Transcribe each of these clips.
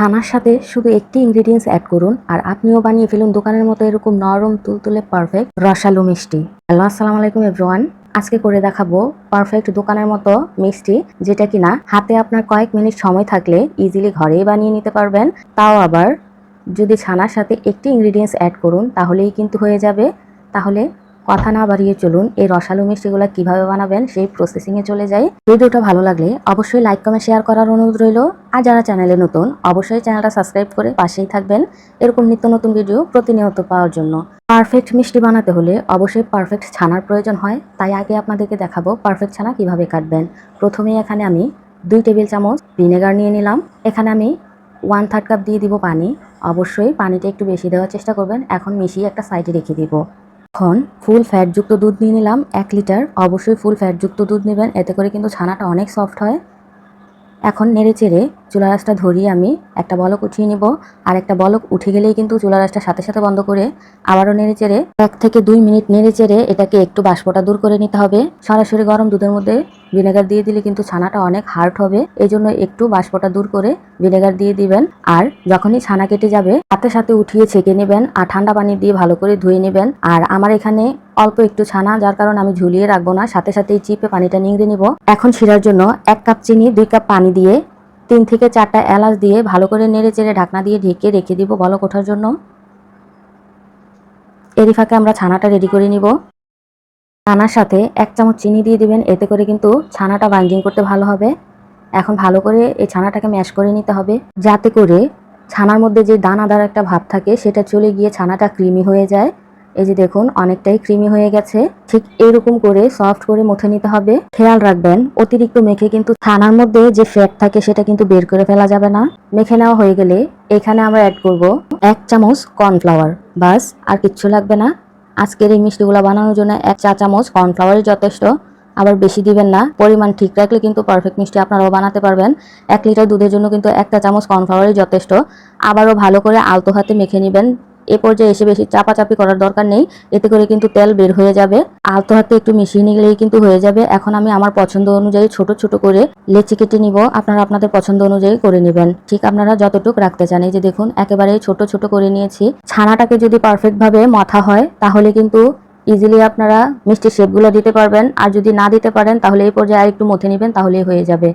ছানার সাথে শুধু একটি ইনগ্রিডিয়েন্টস অ্যাড করুন, আর আপনিও বানিয়ে ফেলুন দোকানের মতো এরকম নরম তুলতুলে পারফেক্ট রসালো মিষ্টি। হ্যালো, আসসালামু আলাইকুম এভরিওয়ান আজকে করে দেখাবো পারফেক্ট দোকানের মতো মিষ্টি, যেটা কিনা হাতে আপনার কয়েক মিনিট সময় থাকলে ইজিলি ঘরেই বানিয়ে নিতে পারবেন। তাও আবার যদি ছানার সাথে একটি ইনগ্রেডিয়েন্টস অ্যাড করুন, তাহলেই কিন্তু হয়ে যাবে। তাহলে কথা না বাড়িয়ে চলুন, এই রসালো মিষ্টিগুলো কীভাবে বানাবেন সেই প্রসেসিংয়ে চলে যাই। ভিডিওটা ভালো লাগলে অবশ্যই লাইক কমেন্ট শেয়ার করার অনুরোধ রইল। আর যারা চ্যানেলে নতুন, অবশ্যই চ্যানেলটা সাবস্ক্রাইব করে পাশেই থাকবেন। এরকম নিত্য নতুন ভিডিও প্রতিনিয়ত পাওয়ার জন্য। পারফেক্ট মিষ্টি বানাতে হলে অবশ্যই পারফেক্ট ছানার প্রয়োজন হয়। তাই আগে আপনাদেরকে দেখাবো পারফেক্ট ছানা কীভাবে কাটবেন। প্রথমেই এখানে আমি দুই টেবিল চামচ ভিনেগার নিয়ে নিলাম। এখানে আমি ওয়ান থার্ড কাপ দিয়ে দিব পানি। অবশ্যই পানিটা একটু বেশি দেওয়ার চেষ্টা করবেন। এখন মিশিয়ে একটা সাইডে রেখে দিব। এখন ফুল ফ্যাটযুক্ত দুধ নিয়ে নিলাম, এক লিটার অবশ্যই ফুল ফ্যাটযুক্ত দুধ নেবেন, এতে করে কিন্তু ছানাটা অনেক সফট হয়। এখন নেড়ে চেড়ে চুলা রাসটা ধরিয়ে আমি একটা বলক উঠিয়ে নিব। আর একটা বলক উঠে গেলেই কিন্তু চুলা রাসটা সাথে সাথে বন্ধ করে আবারও নেড়ে চেড়ে এক থেকে দুই মিনিট নেড়ে চেড়ে এটাকে একটু বাষ্পটা দূর করে নিতে হবে। সরাসরি গরম দুধের মধ্যে ভিনেগার দিয়ে দিলে কিন্তু ছানাটা অনেক হার্ড হবে। এই জন্য একটু বাষ্পটা দূর করে ভিনেগার দিয়ে দিবেন। আর যখনই ছানা কেটে যাবে, সাথে সাথে উঠিয়ে ছেঁকে নেবেন আর ঠান্ডা পানি দিয়ে ভালো করে ধুয়ে নেবেন। আর আমার এখানে অল্প একটু ছানা, যার কারণে আমি ঝুলিয়ে রাখব না। সাথে সাথে এই চিপে পানিটা নিংড়ে নিব। এখন শিরার জন্য এক কাপ চিনি, দুই কাপ পানি দিয়ে তিন থেকে চারটা এলাচ দিয়ে ভালো করে নেড়ে চেড়ে ঢাকনা দিয়ে ঢেকে রেখে দিব বলক ওঠার জন্য। এরই ফাঁকে আমরা ছানাটা রেডি করে নিব। ছানার সাথে এক চামচ চিনি দিয়ে দিবেন, এতে করে কিন্তু ছানাটা বাইন্ডিং করতে ভালো হবে। এখন ভালো করে এই ছানাটাকে ম্যাশ করে নিতে হবে। যাতে করে ছানার মধ্যে যে দানাদার একটা ভাব থাকে, সেটা চলে গিয়ে ছানাটা ক্রিমি হয়ে যায়। এই যে দেখুন, অনেকটাই ক্রিমি হয়ে গেছে। ঠিক এরকম করে সফট করে মুথে নিতে হবে। খেয়াল রাখবেন, অতিরিক্ত মেখে কিন্তু ছানার মধ্যে যে ফ্যাট থাকে সেটা কিন্তু বের করে ফেলা যাবে না। মেখে নেওয়া হয়ে গেলে এখানে আমরা অ্যাড করব এক চামচ কর্নফ্লাওয়ার বাস, আর কিচ্ছু লাগবে না। আজকের এই মিষ্টিগুলো বানানোর জন্য এক চা চামচ কর্নফ্লাওয়ারই যথেষ্ট। আবার বেশি দিবেন না, পরিমাণ ঠিক রাখলে কিন্তু পারফেক্ট মিষ্টি আপনারাও বানাতে পারবেন। এক লিটার দুধের জন্য কিন্তু একটা চামচ কর্নফ্লাওয়ারই যথেষ্ট। আবারও ভালো করে আলতো হাতে মেখে নেবেন। এ পর্যায়ে এসে বেশি চাপাচাপি করার দরকার নেই। এতে করে কিন্তু তেল বের হয়ে যাবে। আলতো হাতে একটু মিশিয়ে নিলেই কিন্তু হয়ে যাবে। এখন আমি আমার পছন্দ অনুযায়ী ছোট ছোট করে লেচি কেটে নিব। আপনারা আপনাদের পছন্দ অনুযায়ী করে নেবেন। ঠিক আপনারা যতটুকু রাখতে চান। এই যে দেখুন, একেবারে ছোট ছোট করে নিয়েছি। ছানাটাকে যদি পারফেক্ট ভাবে মথা হয়, তাহলে কিন্তু ইজিলি আপনারা মিষ্টি শেপগুলো দিতে পারবেন। আর যদি না দিতে পারেন, তাহলে এই পর্যায়ে আর একটু মথে নেবেন, তাহলেই হয়ে যাবে।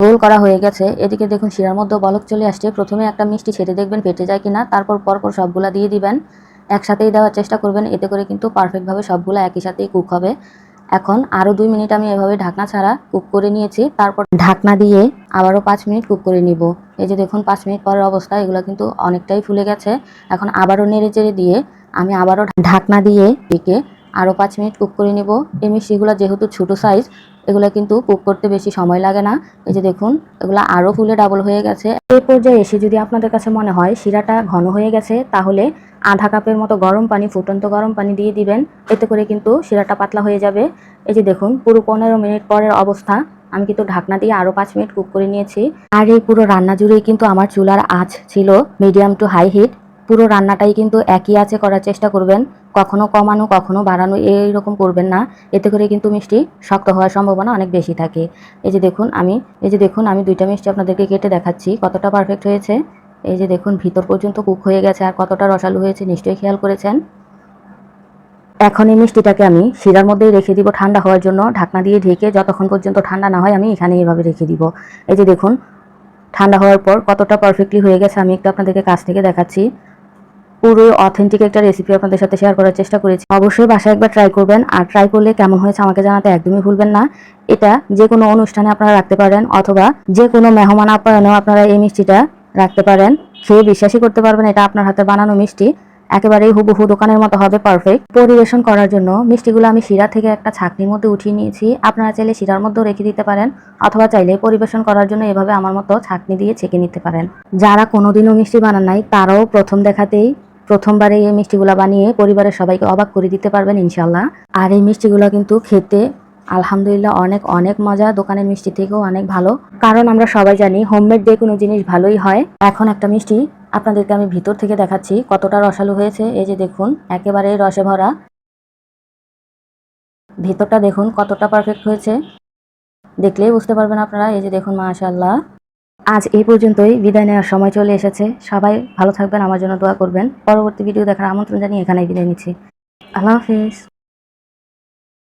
রোল করা হয়ে গেছে। এদিকে দেখুন, শিরার মধ্যে বলক চলে আসছে। প্রথমে একটা মিষ্টি ছেড়ে দেখবেন, ফেটে যায় কিনা। তারপর পরপর সবগুলা দিয়ে দিবেন। একসাথেই দেওয়ার চেষ্টা করবেন। এতে করে কিন্তু পারফেক্টভাবে সবগুলো একই সাথেই কুক হবে। এখন আরও দুই মিনিট আমি এভাবে ঢাকনা ছাড়া কুক করে নিয়েছি। তারপর ঢাকনা দিয়ে আবারও পাঁচ মিনিট কুক করে নিব। এই যে দেখুন, পাঁচ মিনিট পরের অবস্থা, এগুলো কিন্তু অনেকটাই ফুলে গেছে। এখন আবারও নেড়ে চেড়ে দিয়ে আমি আবারও ঢাকনা দিয়ে ডেকে আরও পাঁচ মিনিট কুক করে নিব। এই মিষ্টিগুলো যেহেতু ছোটো সাইজ এগুলো কিন্তু কুক করতে বেশি সময় লাগে না। এই যে দেখুন, এগুলো আরও ফুলে ডাবল হয়ে গেছে। এই পর্যায়ে এসে যদি আপনাদের কাছে মনে হয় শিরাটা ঘন হয়ে গেছে, তাহলে আধা কাপের মতো গরম পানি, ফুটন্ত গরম পানি দিয়ে দিবেন। এতে করে কিন্তু শিরাটা পাতলা হয়ে যাবে। এই যে দেখুন, পুরো পনেরো মিনিট পরের অবস্থা। আমি কিন্তু ঢাকনা দিয়ে আরও পাঁচ মিনিট কুক করে নিয়েছি। আর এই পুরো রান্না জুড়েই কিন্তু আমার চুলার আঁচ ছিল মিডিয়াম টু হাই হিট পুরো রান্নাটাই কিন্তু একই আছে করার চেষ্টা করবেন। কখনো কমানো, কখনো বাড়ানো, এইরকম করবেন না। এতে করে কিন্তু মিষ্টি শক্ত হওয়ার সম্ভাবনা অনেক বেশি থাকে। এই যে দেখুন, আমি, এই যে দেখুন, আমি দুইটা মিষ্টি আপনাদেরকে কেটে দেখাচ্ছি। কতটা পারফেক্ট হয়েছে। এই যে দেখুন, ভিতর পর্যন্ত কুক হয়ে গেছে আর কতটা রসালো হয়েছে, নিশ্চয়ই খেয়াল করেছেন। এখন এই মিষ্টিটাকে আমি শিরার মধ্যেই রেখে দিব ঠান্ডা হওয়ার জন্য। ঢাকনা দিয়ে ঢেকে যতক্ষণ পর্যন্ত ঠান্ডা না হয়, আমি এখানে এভাবে রেখে দিব। এই যে দেখুন, ঠান্ডা হওয়ার পর কতটা পারফেক্টলি হয়ে গেছে, আমি একটু আপনাদেরকে কাছ থেকে দেখাচ্ছি। পুরো অথেন্টিক একটা রেসিপি আপনাদের সাথে শেয়ার করার চেষ্টা করেছি। অবশ্যই বাসায় একবার ট্রাই করবেন আর ট্রাই করলে কেমন হয়েছে আমাকে জানাতে একদমই ভুলবেন না। এটা যে কোনো অনুষ্ঠানে আপনারা রাখতে পারেন অথবা যে কোনো মেহমান আপ্যায়নেও আপনারা এই মিষ্টিটা রাখতে পারেন। খেয়ে বিশ্বাসই করতে পারবেন এটা আপনার হাতে বানানো মিষ্টি। একেবারেই হুবহু দোকানের মতো হবে পারফেক্ট পরিবেশন করার জন্য মিষ্টিগুলো আমি শিরা থেকে একটা ছাকনির মধ্যে উঠিয়ে নিয়েছি। আপনারা চাইলে শিরার মধ্যেও রেখে দিতে পারেন অথবা চাইলে পরিবেশন করার জন্য এভাবে আমার মতো ছাকনি দিয়ে ছেঁকে নিতে পারেন। যারা কোনোদিনও মিষ্টি বানান নাই, তারাও প্রথম দেখাতেই প্রথমবারে এই মিষ্টিগুলো বানিয়ে পরিবারের সবাইকে অবাক করে দিতে পারবেন ইনশাল্লাহ আর এই মিষ্টিগুলো কিন্তু খেতে আলহামদুলিল্লাহ অনেক অনেক মজা। দোকানের মিষ্টি থেকেও অনেক ভালো। কারণ আমরা সবাই জানি হোমমেড যে কোনো জিনিস ভালোই হয়। এখন একটা মিষ্টি আপনাদেরকে আমি ভিতর থেকে দেখাচ্ছি, কতটা রসালো হয়েছে। এই যে দেখুন, একেবারে রসে ভরা। ভিতরটা দেখুন কতটা পারফেক্ট হয়েছে। দেখলেই বুঝতে পারবেন আপনারা। এই যে দেখুন মাশাল্লাহ আজ এই পর্যন্তই। বিদায় নেওয়ার সময় চলে এসেছে। সবাই ভালো থাকবেন, আমার জন্য দোয়া করবেন। পরবর্তী ভিডিও দেখার আমন্ত্রণ জানিয়ে এখানে বিদায় নিচ্ছি। আল্লাহ হাফিজ।